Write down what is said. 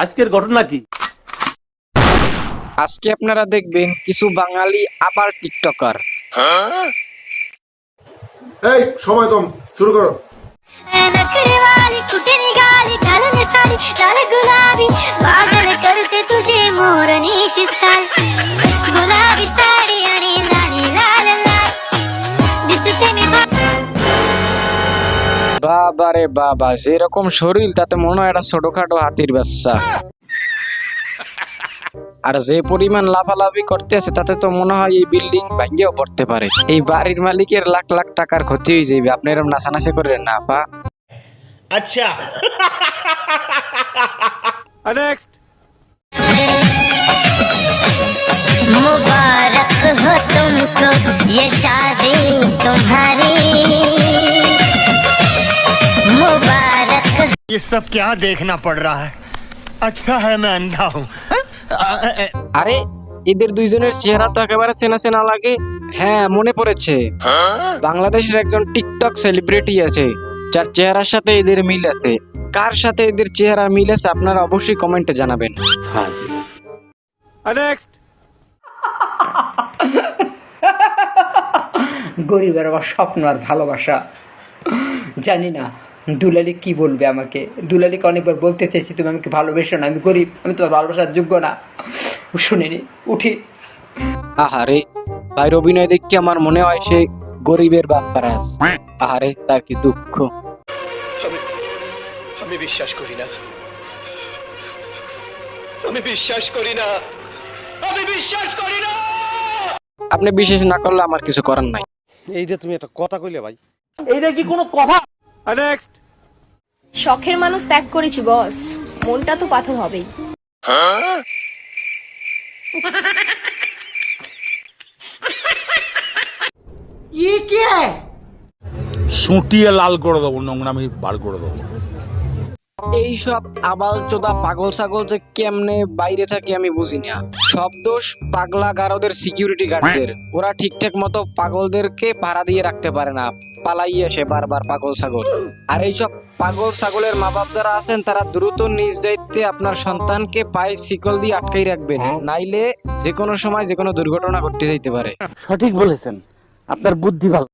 আজকের ঘটনা কি? আজকে আপনারা দেখবেন কিছু বাঙালি আবার টিকটকার। এই সময় কম শুরু করো। বাবা রে বাবা যেরকম শরীর তাতে মনে হয় একটা ছোটখাটো হাতির বাচ্চা আর যে পরিমাণ লাফালাফি করতেছে তাতে তো মনে হয় এই বিল্ডিং ভাঙ্গেও পড়তে পারে এই বাড়ির মালিকের লাখ লাখ টাকার ক্ষতি হয়ে যাবে আপনি এরকম নাচানাচি করেন না পা আচ্ছা নেক্সট मुबारक हो तुमको ये शादी तुम्हारी मुबारक ये सब क्या देखना पड़ रहा है अच्छा है मैं अंधा हूँ আরে এদের দুইজনের চেহারা তো একেবারে চেনা চেনা লাগে হ্যাঁ মনে পড়েছে বাংলাদেশের একজন টিকটক সেলিব্রিটি আছে যার চেহারার সাথে এদের মিল আছে কার সাথে এদের চেহারা মিল আছে আপনারা অবশ্যই কমেন্টে জানাবেন নেক্সট গরিবের আবার স্বপ্ন আর ভালোবাসা জানি না দুলালি কি বলবে আমাকে? দুলালিকে অনেকবার বলতে চাইছি তুমি আমাকে ভালোবেসো না আমি গরিব আমি তোমার ভালোবাসার যোগ্য না। শুনিনি উঠি। আহারে ভাইয়ের অভিনয় দেখে আমার মনে হয় সে গরিবের বাপ্পারাজ আহারে তার কি দুঃখ? আমি বিশ্বাস করি না। আমি বিশ্বাস করি না। আমি বিশ্বাস করি না। আপনি বিশেষ না করলে আমার কিছু করার নাই। এইটা তুমি একটা কথা কইলে ভাই। এইটা কি কোনো কথা? নেক্সট শখের মানুষ ত্যাগ করেছি বস মনটা তো পাথর হবেই। সুটিয়ে লাল করে দেবো নোংরামি বার করে দেবো। এইসব আবাল চোদা পাগল ছাগল যে কেমনে বাইরে থাকে আমি বুঝি না সব দোষ পাগলা গারদের সিকিউরিটি গার্ডদের ওরা ঠিকঠাক মতো পাগলদেরকে ভাড়া দিয়ে রাখতে পারে না। পালাই আসে বারবার পাগল ছাগল আর এইসব পাগল ছাগলের মা বাপ যারা আছেন তারা দ্রুত নিজ দায়িত্বে আপনার সন্তানকে পায়ে শিকল দিয়ে আটকাই রাখবেন। নাইলে যে কোনো সময় যে কোনো দুর্ঘটনা ঘটতে যাইতে পারে। সঠিক বলেছেন। আপনার বুদ্ধি ভালো।